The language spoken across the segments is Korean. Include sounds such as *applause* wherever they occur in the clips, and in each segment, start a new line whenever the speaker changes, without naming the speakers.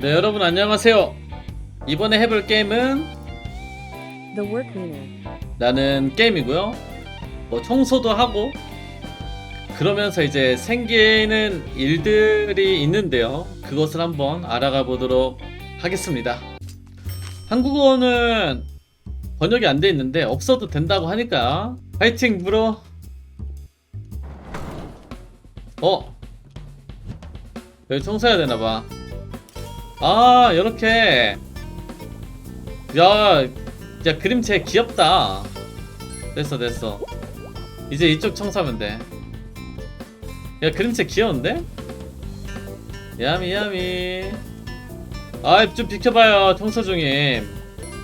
네 여러분 안녕하세요. 이번에 해볼 게임은
The Work Cleaner.
나는 게임이고요. 뭐 청소도 하고 그러면서 이제 생기는 일들이 있는데요. 그것을 한번 알아가 보도록 하겠습니다. 한국어는 번역이 안 돼 있는데 없어도 된다고 하니까 파이팅 브로. 어? 여기 청소해야 되나봐 아 이렇게. 야, 야 그림체 귀엽다. 됐어 됐어. 이제 이쪽 청소하면 돼야 그림체 귀여운데? 야미 야미. 아좀 비켜봐요 청소 중임.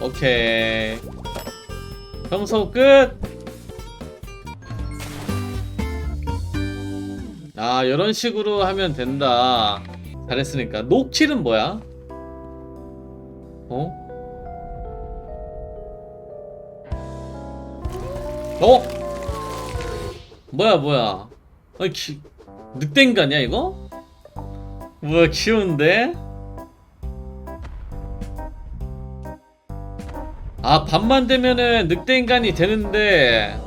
오케이. 청소 끝. 아, 이런 식으로 하면 된다. 잘했으니까. 노킬은 뭐야? 어? 어? 뭐야, 뭐야. 아니, 기... 늑대인간이야, 이거? 뭐야, 귀여운데? 아, 밤만 되면은 늑대인간이 되는데,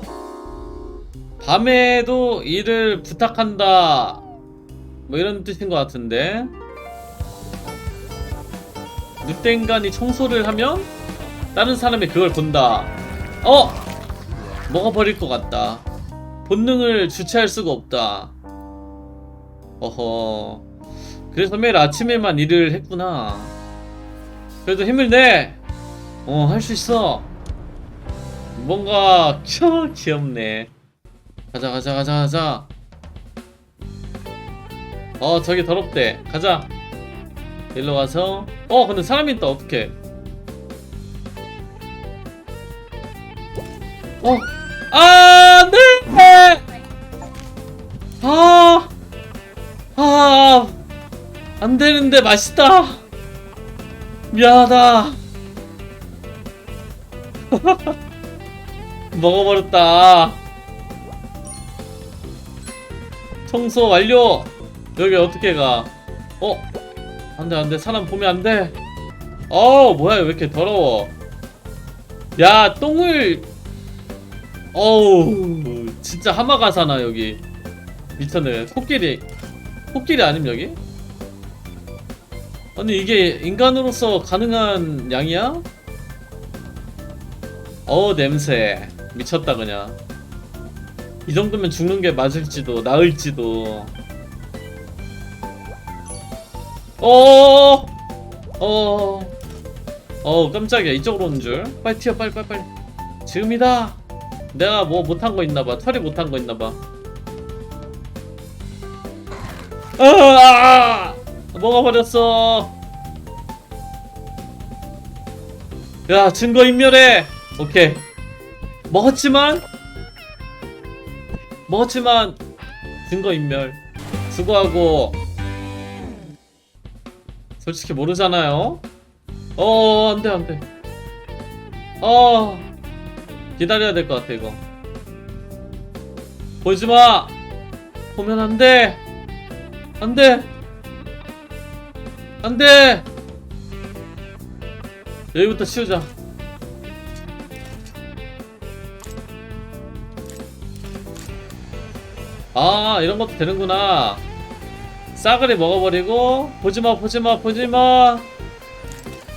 밤에도 일을 부탁한다. 뭐 이런 뜻인 것 같은데. 늑대인간이 청소를 하면 다른 사람이 그걸 본다. 어! 먹어버릴 것 같다. 본능을 주체할 수가 없다. 어허. 그래서 매일 아침에만 일을 했구나. 그래도 힘을 내! 어, 할 수 있어. 뭔가, 켜, *laughs* 귀엽네. 가자 가자 가자 가자 어 저기 더럽대 가자 일로 와서 어 근데 사람이 있다 어떡해 어 아, 네! 아, 아, 안 되는데 맛있다. 미안하다. *laughs* 먹어버렸다. 청소 완료! 여기 어떻게 가? 어? 안 돼, 안 돼. 사람 보면 안 돼. 어, 뭐야, 왜 이렇게 더러워. 야, 똥을. 어우, 진짜 하마가 사나, 여기. 미쳤네. 코끼리. 코끼리 아님, 여기? 아니, 이게 인간으로서 가능한 양이야? 어, 냄새. 미쳤다, 그냥. 이 정도면 죽는 게 맞을지도 나을지도 어, 어, 어, 깜짝이야. 이쪽으로 오는 줄. 빨리 튀어, 빨리, 빨리, 빨리. 지금이다. 내가 뭐 못한 거 있나봐. 처리 못한 거 있나봐. 아, 먹어버렸어. 야, 증거 인멸해. 오케이. 먹었지만 먹었지만 증거 인멸 수고하고 솔직히 모르잖아요. 어 안돼 안돼. 어 기다려야 될 것 같아 이거. 보지마! 보면 안돼! 안돼! 안돼! 여기부터 치우자. 아 이런 것도 되는구나 싸그리 먹어버리고 보지마 보지마 보지마.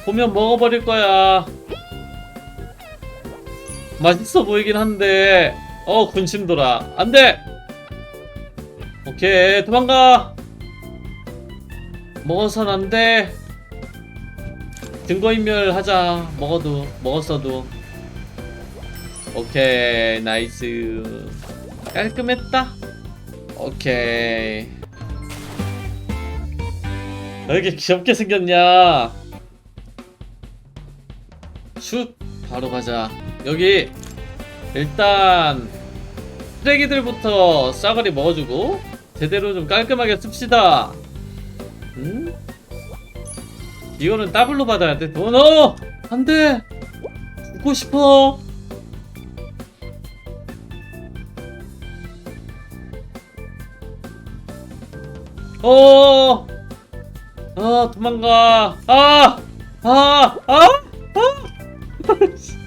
보면 먹어버릴 거야. 맛있어 보이긴 한데. 어 군침 돌아 안돼! 오케이 도망가! 먹어선 안돼. 증거인멸 하자. 먹어도 먹었어도. 오케이 나이스. 깔끔했다. 오케이 왜 이렇게 귀엽게 생겼냐? 슛! 바로 가자. 여기 일단 쓰레기들부터 싸그리 먹어주고 제대로 좀 깔끔하게 씁시다. 음? 이거는 더블로 받아야 돼. 돈, 어! 안돼! 죽고 싶어! 어 아 도망가. 아아아 아, 아, 아. *laughs*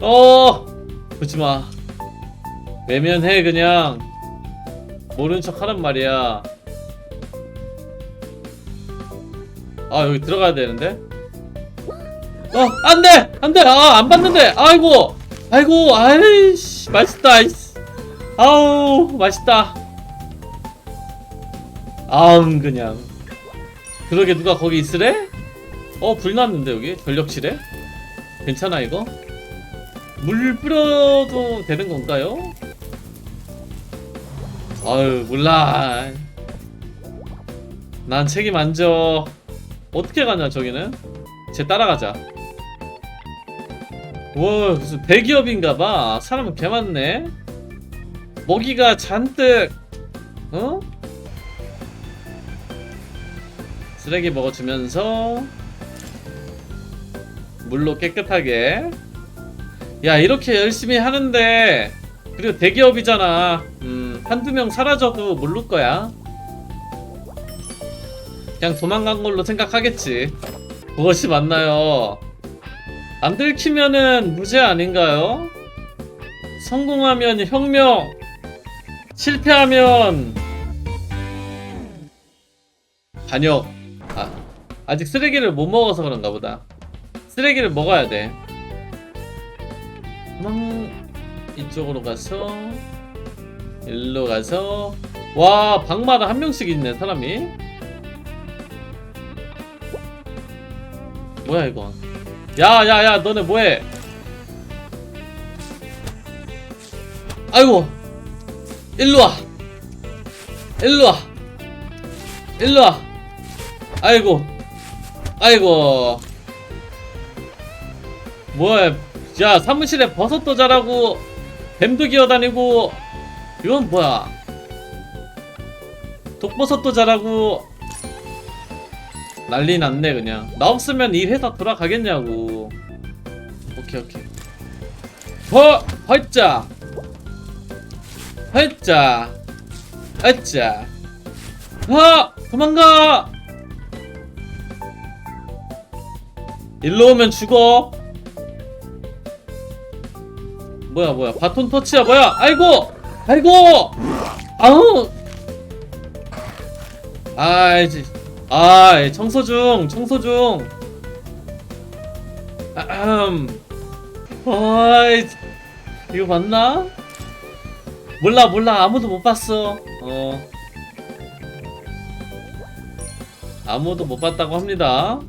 어 보지마. 외면해 그냥. 모른 척 하란 말이야. 아 여기 들어가야 되는데? 어 안돼! 안돼! 아안 봤는데! 아이고! 아이고 아이씨 맛있다 아이씨 아우 맛있다. 아음 그냥. 그러게 누가 거기 있으래? 어 불났는데 여기? 전력실에? 괜찮아 이거? 물 뿌려도 되는 건가요? 아유 몰라. 난 책임 안 져. 어떻게 가냐 저기는? 쟤 따라가자. 와 무슨 대기업인가봐. 사람 개 많네 먹이가 잔뜩 어? 쓰레기 먹어주면서 물로 깨끗하게. 야 이렇게 열심히 하는데 그리고 대기업이잖아. 음 한두 명 사라져도 모를 거야. 그냥 도망간 걸로 생각하겠지. 그것이 맞나요? 안 들키면은 무죄 아닌가요? 성공하면 혁명 실패하면 반역. 아, 아직 쓰레기를 못 먹어서 그런가 보다. 쓰레기를 먹어야 돼. 음, 이쪽으로 가서 일로 가서. 와 방마다 한 명씩 있네 사람이. 뭐야 이건 야야야 너네 뭐해? 아이고 일로와. 일로와. 일로와. 아이고. 아이고. 뭐야 야 사무실에 버섯도 자라고 뱀도 기어다니고. 이건 뭐야? 독버섯도 자라고. 난리 났네 그냥. 나 없으면 이 회사 돌아가겠냐고. 오케이 오케이. 허! 허이 짜 허이짜 허이짜 아! 도망가! 일로 오면 죽어. 뭐야 뭐야. 바톤 터치야 뭐야. 아이고! 아이고! 아우! 아이지 아 청소 중 청소 중. 아흠. 아이 이거 맞나 몰라 몰라. 아무도 못 봤어. 어. 아무도 못 봤다고 합니다.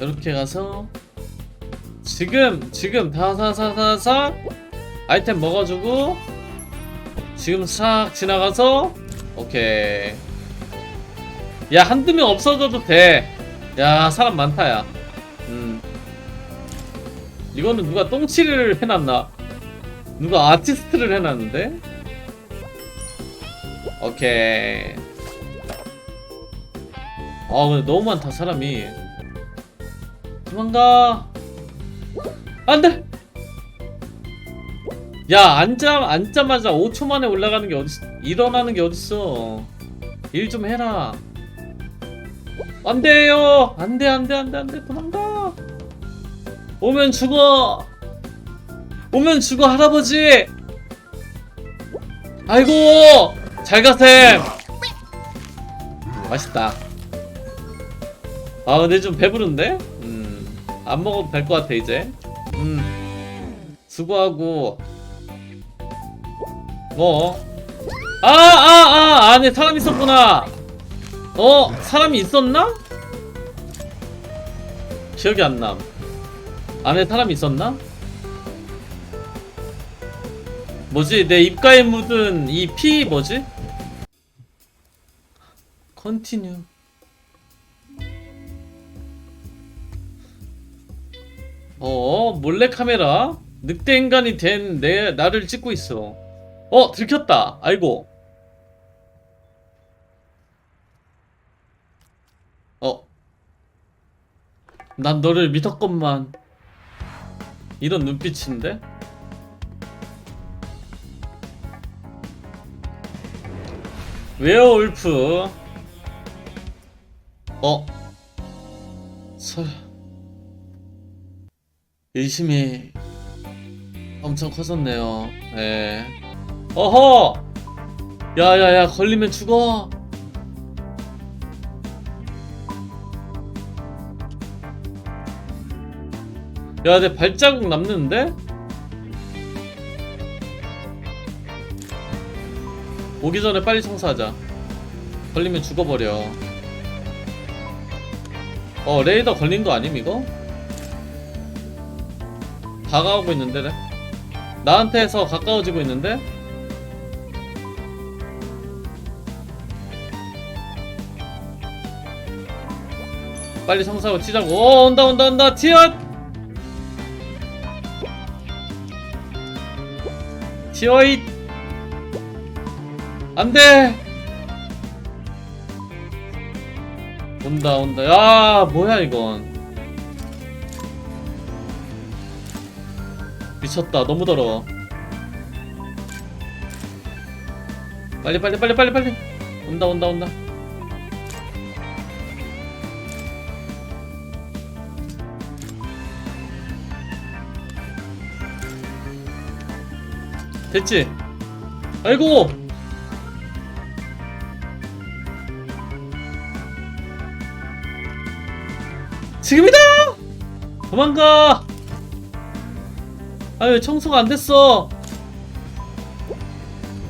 이렇게 가서 지금 지금 다사사사사 아이템 먹어주고 지금 싹 지나가서 오케이. 야 한두 명 없어져도 돼야 사람 많다 야음 이거는 누가 똥칠을 해놨나? 누가 아티스트를 해놨는데? 오케이. 아 근데 너무 많다 사람이. 도망가. 안돼! 야 앉아 앉자마자 5초 만에 올라가는 게 어디 일어나는 게 어딨어? 일 좀 해라. 안 돼요! 안 돼 안 돼 안 돼 안 돼. 도망가 오면 죽어 오면 죽어 할아버지 아이고 잘 가셈 맛있다 아 근데 좀 배부른데 음 안 먹어도 될 것 같아 이제 음 수고하고 뭐? 아, 아, 아, 안에 사람 있었구나. 어, 사람이 있었나? 기억이 안 남. 안에 사람이 있었나? 뭐지? 내 입가에 묻은 이 피 뭐지? 컨티뉴. 어, 몰래 카메라? 늑대 인간이 된 내 나를 찍고 있어. 어 들켰다 아이고 어. 난 너를 믿었건만 이런 눈빛인데? 웨어울프? 어? 설. 의심이 엄청 커졌네요. 예. 어허! 야야야 걸리면 죽어! 야 내 발자국 남는데? 오기 전에 빨리 청소하자 걸리면 죽어버려 어 레이더 걸린 거 아님 이거? 다가오고 있는데 네? 나한테서 가까워지고 있는데? 빨리 청소하고 치자고 어 온다 온다 온다 티엇 티어잇. 안돼. 온다 온다. 야 뭐야 이건. 미쳤다. 너무 더러워. 빨리 빨리 빨리 빨리 빨리. 온다 온다 온다 됐지? 아이고 지금이다! 도망가! 아유 청소가 안 됐어.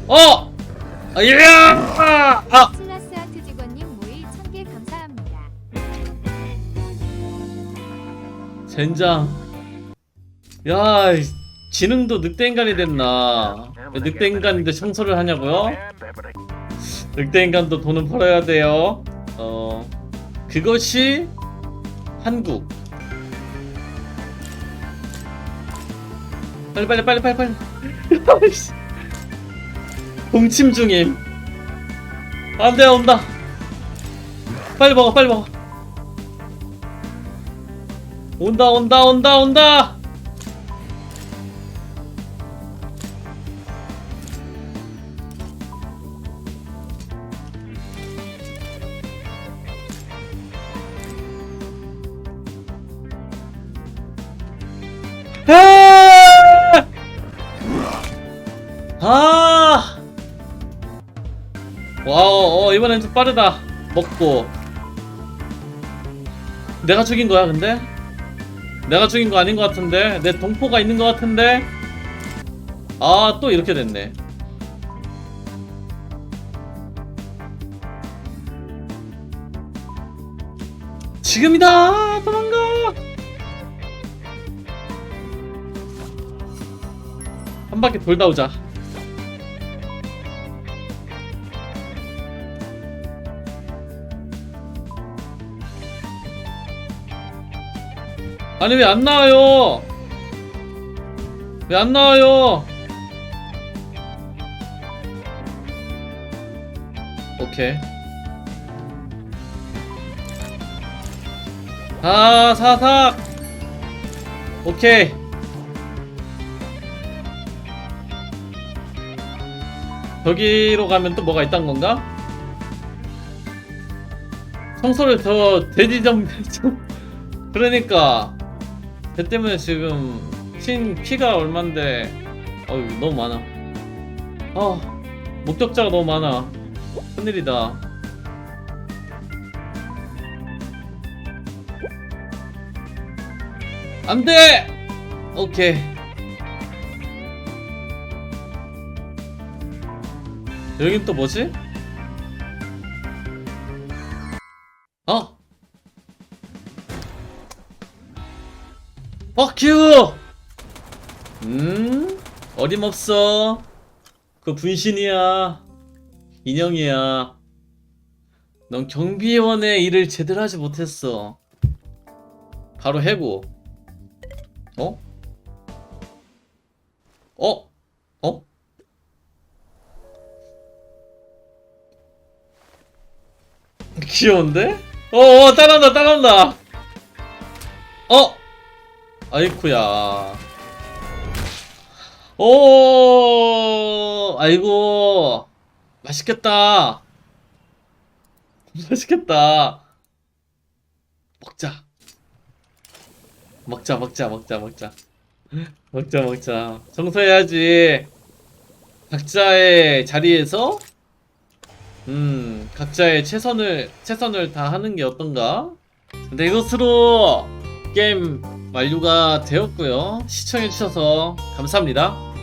어! 아, 예! 아! 아!
슬라스 아트 직원님 모의 1000개 감사합니다.
젠장. 야, 이 지능도 늑대 인간이 됐나? 왜 늑대 인간인데 청소를 하냐고요? 늑대 인간도 돈은 벌어야 돼요. 어, 그것이 한국. 빨리 빨리 빨리 빨리 빨리. *laughs* 동침 중임. 안돼 온다. 빨리 먹어 빨리 먹어. 온다 온다 온다 온다. 아! 아! 와우, 어, 이번엔 좀 빠르다. 먹고. 내가 죽인 거야, 근데? 내가 죽인 거 아닌 것 같은데? 내 동포가 있는 것 같은데? 아, 또 이렇게 됐네. 지금이다! 도망가! 바퀴 돌다 오자. 아니 왜 안 나와요? 왜 안 나와요? 오케이. 아 사삭. 오케이. 저기로 가면 또 뭐가 있단 건가? 청소를 더 돼지 좀 좀- 그러니까 걔 때문에 지금 신 피가 얼만데. 어유 너무 많아. 아 목격자가 너무 많아. 큰일이다. 안돼! 오케이 여긴 또 뭐지? 어? 뻑큐! 음? 어림없어. 그 분신이야. 인형이야. 넌 경비원의 일을 제대로 하지 못했어. 바로 해고. 어? 어? 어? 귀여운데? 어, 어 따라온다, 따라온다. 어? 아이쿠야. 오, 아이고. 맛있겠다. *laughs* 맛있겠다. 먹자. 먹자, 먹자, 먹자, 먹자. *gasps* 먹자, 먹자. 청소해야지. 각자의 자리에서, 음, 각자의 최선을, 최선을 다하는 게 어떤가? 근데 이것으로 게임 완료가 되었고요. 시청해주셔서 감사합니다.